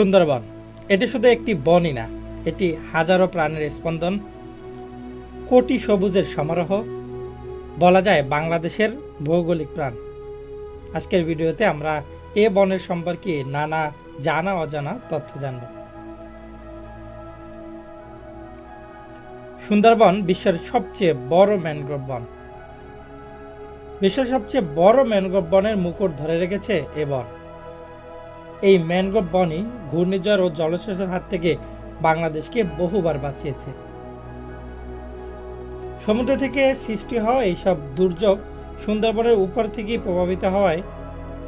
সুন্দরবন। এটি শুধু একটি বনই না, এটি হাজারো প্রাণের স্পন্দন, কোটি সবুজের সমারোহ, বলা যায় বাংলাদেশের ভৌগোলিক প্রাণ। আজকের ভিডিওতে আমরা এ বনের সম্পর্কে নানা জানা অজানা তথ্য জানব। সুন্দরবন বিশ্বের সবচেয়ে বড় ম্যানগ্রোভ বন। বিশ্বের সবচেয়ে বড় ম্যানগ্রোভ বনের মুকুট ধরে রেখেছে এ বন। এই ম্যানগ্রোভ বনই ঘূর্ণিঝড় ও জলস্রোতের হাত থেকে বাংলাদেশকে বহুবার বাঁচিয়েছে। সমুদ্র থেকে সৃষ্টি হওয়া এইসব দুর্যোগ সুন্দরবনের উপর থেকেই প্রভাবিত হওয়ায়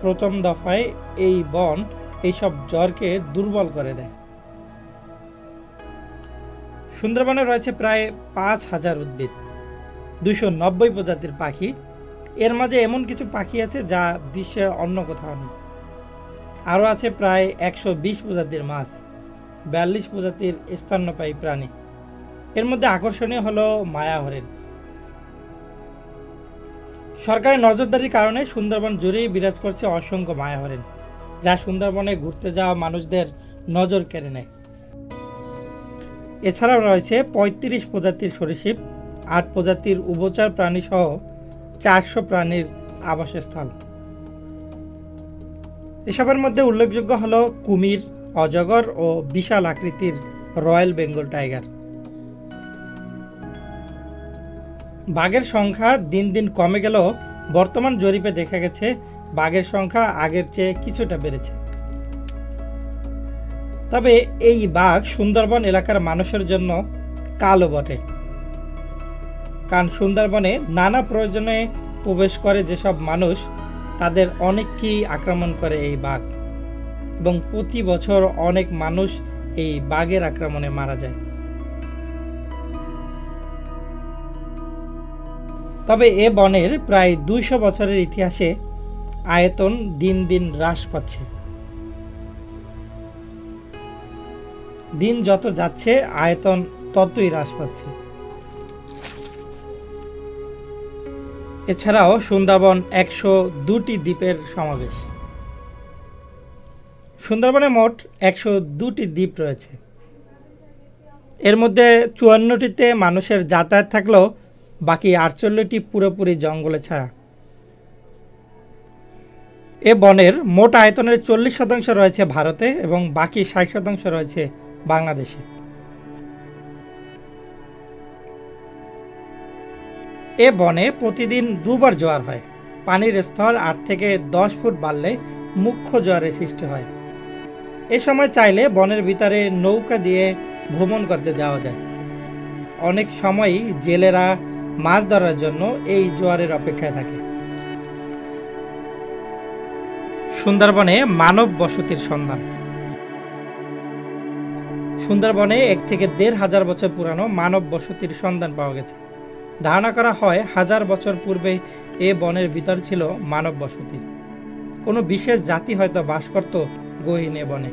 প্রথম দফায় এই বন এইসব জ্বরকে দুর্বল করে দেয়। সুন্দরবনে রয়েছে প্রায় পাঁচ হাজার উদ্ভিদ দুশো নব্বই প্রজাতির পাখি। এর মাঝে এমন কিছু পাখি আছে যা বিশ্বের অন্য কোথাও নেই। আরও আছে প্রায় একশো বিশ প্রজাতির মাছ, বিয়াল্লিশ প্রজাতির স্তন্যপায়ী প্রাণী। এর মধ্যে আকর্ষণীয় হলো মায়া হরিণ। সরকারের নজরদারির কারণে সুন্দরবন জুড়েই বিরাজ করছে অসংখ্য মায়া হরিণ, যা সুন্দরবনে ঘুরতে যাওয়া মানুষদের নজর কেড়ে নেয়। এছাড়াও রয়েছে পঁয়ত্রিশ প্রজাতির সরীসৃপ, আট প্রজাতির উভচর প্রাণী সহ চারশো প্রাণীর আবাসস্থল। এসবের মধ্যে উল্লেখযোগ্য হলো কুমির, অজগর ও বিশাল আকৃতির রয়্যাল বেঙ্গল টাইগার। বাঘের সংখ্যা দিন দিন কমে গেলেও বর্তমান জরিপে দেখা গেছে বাঘের সংখ্যা আগের চেয়ে কিছুটা বেড়েছে। তবে এই বাঘ সুন্দরবন এলাকার মানুষের জন্য কালো বটে। কারণ সুন্দরবনে নানা প্রয়োজনে প্রবেশ করে যেসব মানুষ তাদের অনেককেই আক্রমণ করে এই বাঘ। এবং প্রতি বছর অনেক মানুষ এই বাঘের আক্রমণে মারা যায়। তবে এ বনের প্রায় দুইশো বছরের ইতিহাসে আয়তন দিন দিন হ্রাস পাচ্ছে। দিন যত যাচ্ছে, আয়তন ততই হ্রাস পাচ্ছে। এছাড়াও সুন্দরবন একশো দুটি দ্বীপের সমাবেশ। সুন্দরবনে মোট একশো দুটি দ্বীপ রয়েছে। এর মধ্যে চুয়ান্নটিতে মানুষের যাতায়াত থাকলেও বাকি আটচল্লিশটি পুরোপুরি জঙ্গলে ছায়া। এ বনের মোট আয়তনের চল্লিশ শতাংশ রয়েছে ভারতে এবং বাকি ষাট শতাংশ রয়েছে বাংলাদেশে। এ বনে প্রতিদিন দুবার জোয়ার হয়। পানির স্তর আট থেকে দশ ফুট বাড়লে মুখ্য জোয়ারের সৃষ্টি হয়। এ সময় চাইলে বনের ভিতরে নৌকা দিয়ে ভ্রমণ করতে যাওয়া যায়। অনেক সময়ই জেলেরা মাছ ধরার জন্য এই জোয়ারের অপেক্ষায় থাকে। সুন্দরবনে মানব বসতির সন্ধান। সুন্দরবনে এক থেকে দেড় হাজার বছর পুরানো মানব বসতির সন্ধান পাওয়া গেছে। ধারণা করা হয় হাজার বছর পূর্বে এ বনের ভিতর ছিল মানব বসতি। কোনো বিশেষ জাতি হয়তো বাস করত গহীন এ বনে।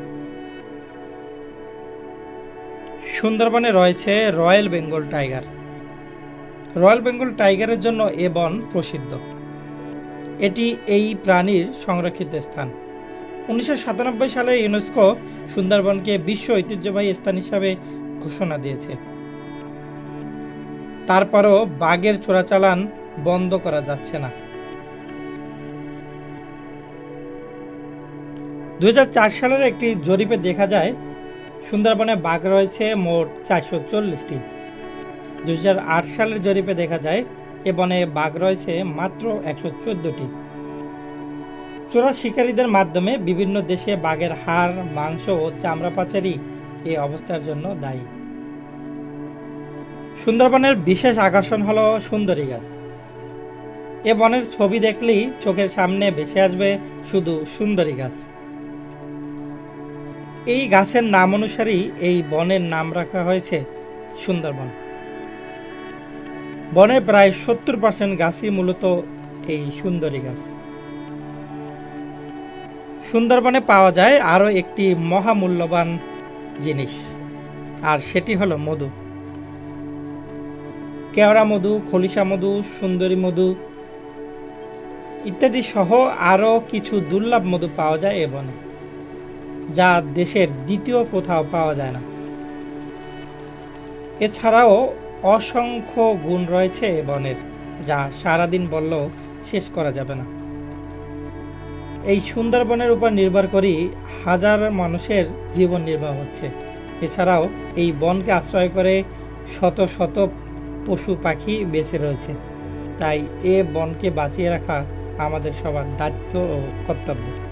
সুন্দরবনে রয়েছে royal Bengal tiger. Royal Bengal টাইগারের জন্য এ বন প্রসিদ্ধ। এটি এই প্রাণীর সংরক্ষিত স্থান। উনিশশো সাতানব্বই সালে ইউনেস্কো সুন্দরবনকে বিশ্ব ঐতিহ্যবাহী স্থান হিসাবে ঘোষণা দিয়েছে। তারপরও বাঘের চোরাচালান বন্ধ করা যাচ্ছে না। দু হাজার চার সালের একটি জরিপে দেখা যায়, সুন্দরবনে বাঘ রয়েছে মোট চারশো চল্লিশটি। দুই হাজার আট সালের জরিপে দেখা যায়, এ বনে বাঘ রয়েছে মাত্র একশো চোদ্দোটি। চোরা শিকারীদের মাধ্যমে বিভিন্ন দেশে বাঘের হাড়, মাংস ও চামড়া পাচারি এই অবস্থার জন্য দায়ী। সুন্দরবনের বিশেষ আকর্ষণ হলো সুন্দরী গাছ। এ বনের ছবি দেখলেই চোখের সামনে ভেসে আসবে শুধু সুন্দরী গাছ। এই গাছের নাম অনুসারেই এই বনের নাম রাখা হয়েছে সুন্দরবন। বনের প্রায় সত্তর পার্সেন্ট গাছই মূলত এই সুন্দরী গাছ। সুন্দরবনে পাওয়া যায় আরও একটি মহামূল্যবান জিনিস, আর সেটি হলো মধু। কেওড়া মধু, খলিশা মধু, সুন্দরী মধু ইত্যাদি সহ আরও কিছু দুর্লভ মধু পাওয়া যায় এ বনে, যা দেশের দ্বিতীয় কোথাও পাওয়া যায় না। এছাড়াও অসংখ্য গুণ রয়েছে এ বনের, যা সারাদিন বললেও শেষ করা যাবে না। এই সুন্দরবনের উপর নির্ভর করেই হাজার মানুষের জীবন নির্বাহ হচ্ছে। এছাড়াও এই বনকে আশ্রয় করে শত শত পশু পাখি বেঁচে রয়েছে। তাই এ বনকে বাঁচিয়ে রাখা আমাদের সবার দায়িত্ব ও কর্তব্য।